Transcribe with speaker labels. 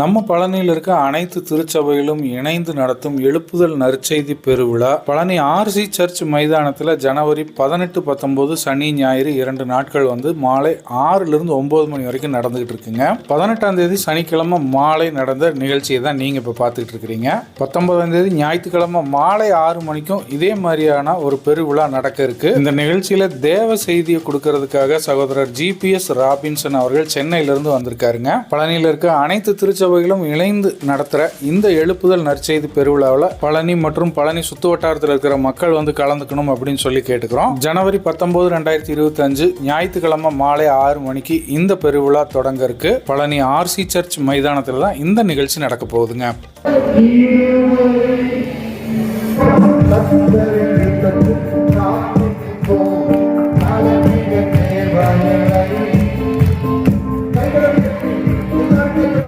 Speaker 1: நம்ம பழனியில் இருக்க அனைத்து திருச்சபைகளும் இணைந்து நடத்தும் எழுப்புதல் நற்செய்தி பெருவிழா. பழனி ஆர்சி சர்ச் மைதானத்தில் ஜனவரி பதினெட்டு பத்தொன்பது சனி ஞாயிறு இரண்டு நாட்கள் வந்து மாலை ஆறுல இருந்து ஒன்பது மணி வரைக்கும் நடந்துகிட்டு இருக்குங்க. பதினெட்டாம் தேதி சனிக்கிழமை மாலை நடந்த நிகழ்ச்சியை தான் நீங்க இப்ப பார்த்துக்கிட்டு இருக்கிறீங்க. பத்தொன்பதாம் தேதி ஞாயிற்றுக்கிழமை மாலை ஆறு மணிக்கும் இதே மாதிரியான ஒரு பெருவிழா நடக்க இருக்கு. இந்த நிகழ்ச்சியில தேவ செய்தியை கொடுக்கறதுக்காக சகோதரர் ஜிபிஎஸ் ராபின்சன் அவர்கள் சென்னையிலிருந்து வந்திருக்காருங்க. பழனியில் இருக்க அனைத்து திருச்சபை சபைகளும் இணைந்து நடத்துகிற இந்த எழுப்புதல் நற்செய்தி பெருவிழாவில் பழனி மற்றும் பழனி சுத்து வட்டாரத்தில் இருக்கிற மக்கள் வந்து கலந்துக்கணும் அப்படின்னு சொல்லி கேட்டுக்கிறோம். ஜனவரி பத்தொன்பது ரெண்டாயிரத்தி இருபத்தி அஞ்சு ஞாயிற்றுக்கிழமை மாலை ஆறு மணிக்கு இந்த பெருவிழா தொடங்க இருக்கு. பழனி ஆர்சி சர்ச் மைதானத்தில் தான் இந்த நிகழ்ச்சி நடக்க போகுதுங்க.